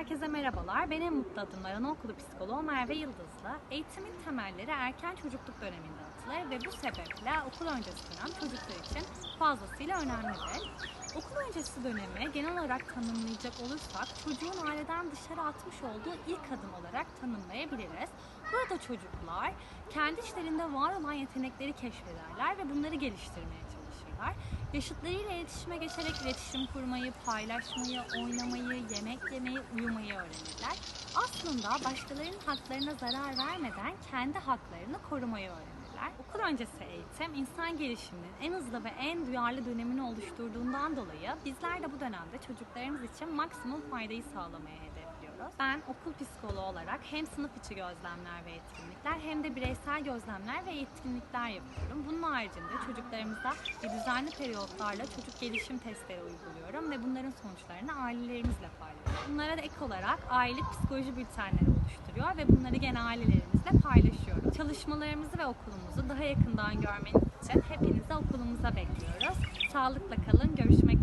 herkese merhabalar. Ben en mutlu adımlar anaokulu psikoloğu Merve Yıldızlı. Eğitimin temelleri erken çocukluk döneminde atılır ve bu sebeple okul öncesi dönem çocuklar için fazlasıyla önemlidir. Okul öncesi dönemi genel olarak tanımlayacak olursak çocuğun aileden dışarı atmış olduğu ilk adım olarak tanımlayabiliriz. Burada çocuklar kendi içlerinde var olan yetenekleri keşfederler ve bunları geliştirmeye çalışırlar. Yaşıtlarıyla iletişime geçerek iletişim kurmayı, paylaşmayı, oynamayı, yemek. Aslında başkalarının haklarına zarar vermeden kendi haklarını korumayı öğrenirler. Okul öncesi eğitim insan gelişiminin en hızlı ve en duyarlı dönemini oluşturduğundan dolayı bizler de bu dönemde çocuklarımız için maksimum faydayı sağlamaya hedefliyoruz. Ben okul psikoloğu olarak hem sınıf içi gözlemler ve etkinlikler hem de bireysel gözlemler ve etkinlikler yapıyorum. Bunun haricinde çocuklarımıza düzenli periyotlarla çocuk gelişim testleri uyguluyorum ve bunların sonuçlarını ailelerimizle paylaşıyorum. Bunlara da ek olarak aylık psikoloji bültenleri oluşturuyor ve bunları gene ailelerimizle paylaşıyorum. Çalışmalarımızı ve okulumuzu daha yakından görmeniz için hepinizi okulumuza bekliyoruz. Sağlıkla kalın, görüşmek.